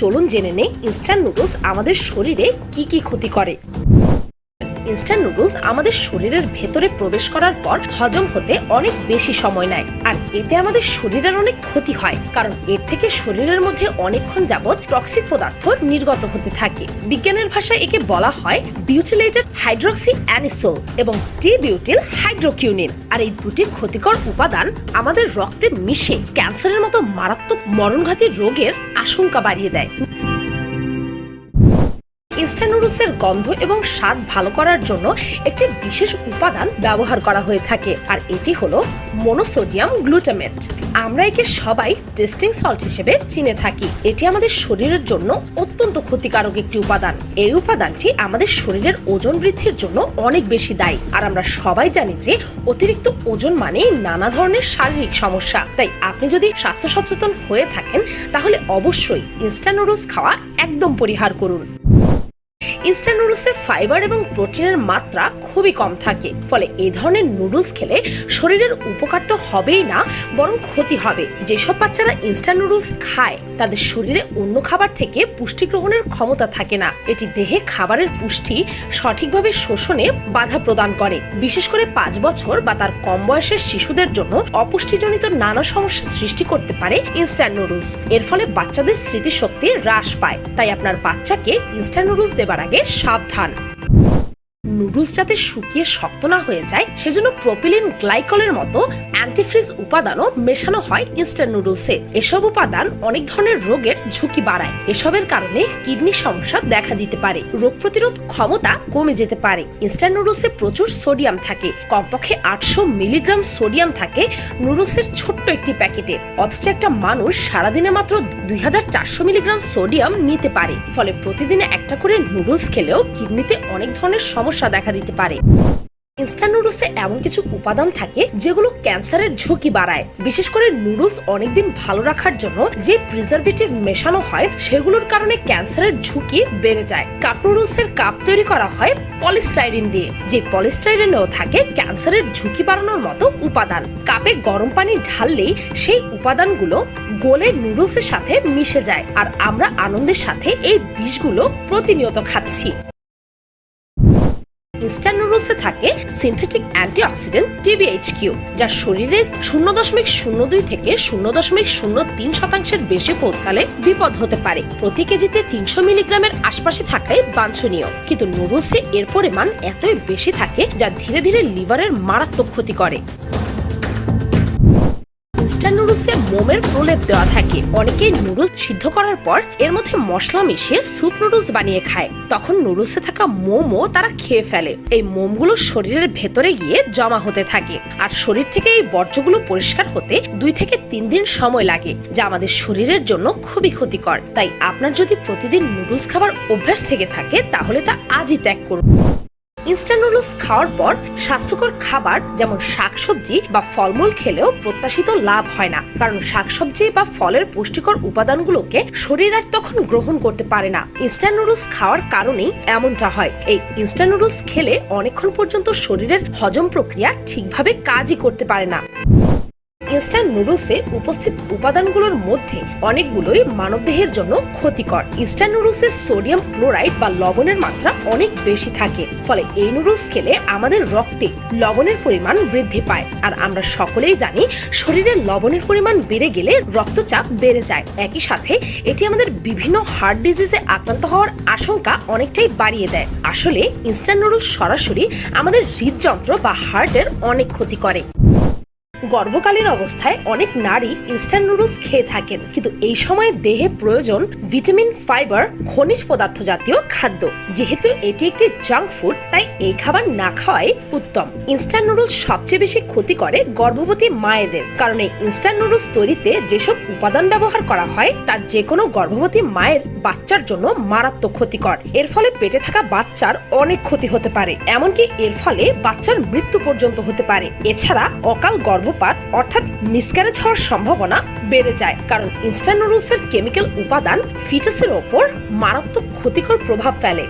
চলুন জেনে নেই ইনস্ট্যান্ট নুডলস আমাদের শরীরে কি কি ক্ষতি করে। ইনস্ট্যান্ট নুডলস আমাদের শরীরের ভেতরে প্রবেশ করার পর হজম হতে অনেক বেশি সময় নেয়। আর এতে আমাদের শরীরের অনেক ক্ষতি হয়, কারণ এর থেকে শরীরের মধ্যে অনেকক্ষণ যাবৎ টক্সিক পদার্থ নির্গত হতে থাকে। বিজ্ঞানের ভাষায় একে বলা হয় বিউটিলেটেড হাইড্রক্সি অ্যানিসোল এবং টি বিউটিল হাইড্রোকিউনিন আর এই দুটি ক্ষতিকর উপাদান আমাদের রক্তে মিশে ক্যান্সারের মতো মারাত্মক মরণঘাতী রোগের আশঙ্কা বাড়িয়ে দেয়। ইনস্ট্যান্ট নুডলসের গন্ধ এবং স্বাদ ভালো করার জন্য একটি বিশেষ উপাদান ব্যবহার করা হয়ে থাকে, আর এটি হলো মনোসোডিয়াম গ্লুটামেট আমরা একে সবাই টেস্টিং সল্ট হিসেবে চিনে থাকি। এটি আমাদের শরীরের জন্য অত্যন্ত ক্ষতিকারক একটি উপাদান। এই উপাদানটি আমাদের শরীরের ওজন বৃদ্ধির জন্য অনেক বেশি দায়ী। আর আমরা সবাই জানি যে অতিরিক্ত ওজন মানেই নানা ধরনের শারীরিক সমস্যা। তাই আপনি যদি স্বাস্থ্য সচেতন হয়ে থাকেন, তাহলে অবশ্যই ইনস্ট্যান্ট নুডলস খাওয়া একদম পরিহার করুন। ইনস্ট্যান্ট নুডলসে ফাইবার এবং প্রোটিনের মাত্রা খুবই কম থাকে। ফলে এই ধরনের নুডলস খেলে শরীরের উপকার তো হবেই না, বরং ক্ষতি হবে। যেসব বাচ্চারা ইনস্ট্যান্ট নুডলস খায়, তাদের শরীরে অন্য খাবার থেকে পুষ্টি গ্রহণের ক্ষমতা থাকে না। এটি দেহে খাবারের পুষ্টি সঠিকভাবে শোষণে বাধা প্রদান করে। বিশেষ করে পাঁচ বছর বা তার কম বয়সের শিশুদের জন্য অপুষ্টিজনিত নানা সমস্যা সৃষ্টি করতে পারে ইনস্ট্যান্ট নুডলস এর ফলে বাচ্চাদের স্মৃতিশক্তি হ্রাস পায়। তাই আপনার বাচ্চাকে ইনস্ট্যান্ট নুডলস দেবার আগে সাবধান। নুডলস যাতে শুকিয়ে শক্ত না হয়ে যায়, সেজন্য প্রোপিলিন গ্লাইকলের মতো অ্যান্টিফ্রিজ উপাদানও মেশানো হয় ইনস্ট্যান্ট নুডলসে এসব উপাদান অনেক ধরনের রোগের ঝুঁকি বাড়ায়। এসবের কারণে কিডনি সমস্যা দেখা দিতে পারে। রোগ প্রতিরোধ ক্ষমতা কমে যেতে পারে। ইনস্ট্যান্ট নুডলসে প্রচুর সোডিয়াম থাকে। কমপক্ষে আটশো মিলিগ্রাম সোডিয়াম থাকে নুডলসের ছোট্ট একটি প্যাকেটে। অথচ একটা মানুষ সারাদিনে মাত্র দুই হাজার চারশো মিলিগ্রাম সোডিয়াম নিতে পারে। ফলে প্রতিদিনে একটা করে নুডলস খেলেও কিডনিতে অনেক ধরনের সমস্যা দেখা দিতে পারে। ইনস্ট্যান্ট নুডলসে এমন কিছু উপাদান থাকে যেগুলো ক্যান্সারের ঝুঁকি বাড়ায়। বিশেষ করে নুডলস অনেকদিন ভালো রাখার জন্য যে প্রিজারভেটিভ মেশানো হয়, সেগুলোর কারণে ক্যান্সারের ঝুঁকি বেড়ে যায়। কাপ নুডলসের কাপ তৈরি করা হয় পলিস্টাইরিন দিয়ে। যে পলিস্টাইরিনেও থাকে ক্যান্সারের ঝুঁকি বাড়ানোর মতো উপাদান। কাপে গরম পানি ঢাললেই সেই উপাদানগুলো গলে নুডলসের সাথে মিশে যায়। আর আমরা আনন্দের সাথে এই বিষগুলো প্রতিনিয়ত খাচ্ছি। ইনস্ট্যান্ট নুডলসে থাকে সিনথেটিক অ্যান্টিঅক্সিডেন্ট টিবিএইচকিউ যা শরীরে শূন্য দশমিক শূন্য দুই থেকে শূন্য দশমিক শূন্য তিন শতাংশের বেশি পৌঁছালে বিপদ হতে পারে। প্রতি কেজিতে তিনশো মিলিগ্রামের আশপাশে থাকাই বাঞ্ছনীয়। কিন্তু নুডলসে এর পরিমাণ এতই বেশি থাকে যা ধীরে ধীরে লিভারের মারাত্মক ক্ষতি করে। ইনস্ট্যান্ট নুডলসে মোমের প্রলেপ দেওয়া থাকে। অনেকেই নুডলস সিদ্ধ করার পর এর মধ্যে মশলা মিশিয়ে স্যুপ নুডলস বানিয়ে খায়। তখন নুডলসে থাকা মোমও তারা খেয়ে ফেলে। এই মোমগুলো শরীরের ভেতরে গিয়ে জমা হতে থাকে। আর শরীর থেকে এই বর্জ্যগুলো পরিষ্কার হতে দুই থেকে তিন দিন সময় লাগে, যা আমাদের শরীরের জন্য খুবই ক্ষতিকর। তাই আপনার যদি প্রতিদিন নুডলস খাবার অভ্যাস থেকে থাকে, তাহলে তা আজই ত্যাগ করুন। ইনস্ট্যান্ট নুডলস খাওয়ার পর স্বাস্থ্যকর খাবার যেমন শাকসবজি বা ফলমূল খেলেও প্রত্যাশিত লাভ হয় না। কারণ শাকসবজি বা ফলের পুষ্টিকর উপাদানগুলোকে শরীর আর তখন গ্রহণ করতে পারে না। ইনস্ট্যান্ট নুডলস খাওয়ার কারণেই এমনটা হয়। এই ইনস্ট্যান্ট নুডলস খেলে অনেকক্ষণ পর্যন্ত শরীরের হজম প্রক্রিয়া ঠিকভাবে কাজই করতে পারে না। ইনস্ট্যান্ট নুডলসে উপস্থিত উপাদানগুলোর মধ্যে অনেকগুলোই মানবদেহের জন্য ক্ষতিকর। ইনস্ট্যান্ট নুডলসে সোডিয়াম ক্লোরাইড বা লবণের মাত্রা অনেক বেশি থাকে, ফলে এই নুডলস খেলে আমাদের রক্তে লবণের পরিমাণ বৃদ্ধি পায়। আর আমরা সকলেই জানি, শরীরে লবণের পরিমাণ বেড়ে গেলে রক্তচাপ বেড়ে যায়। একই সাথে এটি আমাদের বিভিন্ন হার্ট ডিজিজে আক্রান্ত হওয়ার আশঙ্কা অনেকটাই বাড়িয়ে দেয়। আসলে ইনস্ট্যান্ট নুডলস সরাসরি আমাদের হৃদযন্ত্র বা হার্টের অনেক ক্ষতি করে। গর্ভকালীন অবস্থায় অনেক নারী ইনস্ট্যান্ট নুডলস খেয়ে থাকেন। কিন্তু এই সময় দেহে প্রয়োজন ভিটামিন ফাইবার খনিজ পদার্থ জাতীয় খাদ্য। যেহেতু এটি একটি জাঙ্ক ফুড তাই এই খাবার না খাওয়াই উত্তম। ইনস্ট্যান্ট নুডলস সবচেয়ে বেশি ক্ষতি করে গর্ভবতী মায়েদের। কারণ এই ইনস্ট্যান্ট নুডলস তৈরিতে যেসব উপাদান ব্যবহার করা হয়, তা যে কোনো গর্ভবতী মায়ের বাচ্চার জন্য মারাত্মক ক্ষতিকর। এর ফলে পেটে থাকা বাচ্চার অনেক ক্ষতি হতে পারে। এমনকি এর ফলে বাচ্চার মৃত্যু পর্যন্ত হতে পারে। এছাড়া অকাল গর্ভপাত অর্থাৎ মিসক্যারেজ হওয়ার সম্ভাবনা বেড়ে যায়। কারণ ইনস্ট্যান্ট নুডলসের কেমিক্যাল উপাদান ফিটাসের ওপর মারাত্মক ক্ষতিকর প্রভাব ফেলে।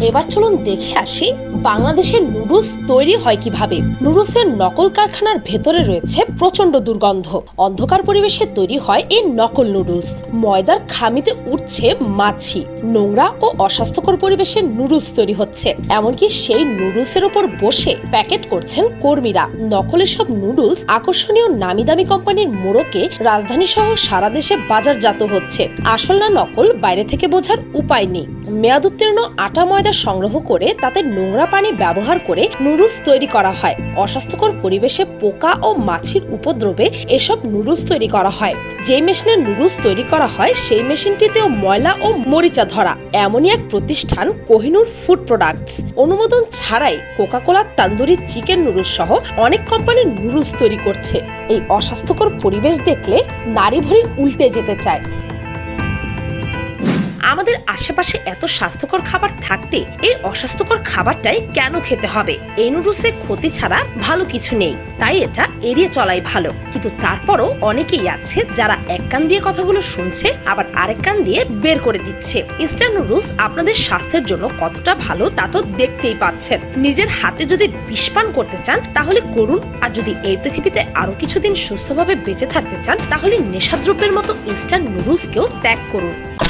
এবার চলুন দেখে আসি বাংলাদেশের নুডলস তৈরি হয় কীভাবে। নুডলসের নকল কারখানার ভেতরে রয়েছে প্রচণ্ড দুর্গন্ধ। অন্ধকার পরিবেশে তৈরি হয় এই নকল নুডলস। ময়দার খামিতে উঠছে মাছি। নোংরা ও অস্বাস্থ্যকর পরিবেশে নুডলস তৈরি হচ্ছে। এমনকি সেই নুডলসের উপর বসে প্যাকেট করছেন কর্মীরা। নকল এসব নুডলস আকর্ষণীয় নামি দামি কোম্পানির মোড়কে রাজধানী সহ সারা দেশে বাজারজাত হচ্ছে। আসল না নকল, বাইরে থেকে বোঝার উপায় নেই। মেয়াদ উত্তীর্ণ আটা ময়দা সংগ্রহ করে তাতে নোংরা পানি ব্যবহার করে নুডলস তৈরি করা হয়। অস্বাস্থ্যকর পরিবেশে পোকা ও মাছির উপদ্রবে এসব নুডলস তৈরি করা হয়। যে মেশিনে নুডলস তৈরি করা হয়, সেই মেশিনটিতেও ময়লা ও মরিচা ধরা। এমনই এক প্রতিষ্ঠান, কোহিনুর ফুড প্রোডাক্টস। অনুমোদন ছাড়াই কোকাকোলা, তান্দুরি, চিকেন নুডলস সহ অনেক কোম্পানির নুডলস তৈরি করছে। এই অস্বাস্থ্যকর পরিবেশ দেখলে নারী ভরি উল্টে যেতে চায়। আমাদের আশেপাশে এত স্বাস্থ্যকর খাবার থাকতে এই অস্বাস্থ্যকর খাবারটাই কেন খেতে হবে? এই নুডলসে ক্ষতি ছাড়া ভালো কিছু নেই। তাই এটা এড়িয়ে চলাই ভালো। কিন্তু তারপরও অনেকেই আছে যারা এক কান দিয়ে কথাগুলো শুনছে, আবার আরেক কান দিয়ে বের করে দিচ্ছে। ইনস্ট্যান্ট নুডলস আপনাদের স্বাস্থ্যের জন্য কতটা ভালো তা তো দেখতেই পাচ্ছেন। নিজের হাতে যদি বিষপান করতে চান, তাহলে করুন। আর যদি এই পৃথিবীতে আরও কিছুদিন সুস্থভাবে বেঁচে থাকতে চান, তাহলে নেশাদ্রব্যের মতো ইনস্ট্যান্ট নুডলসকেও ত্যাগ করুন।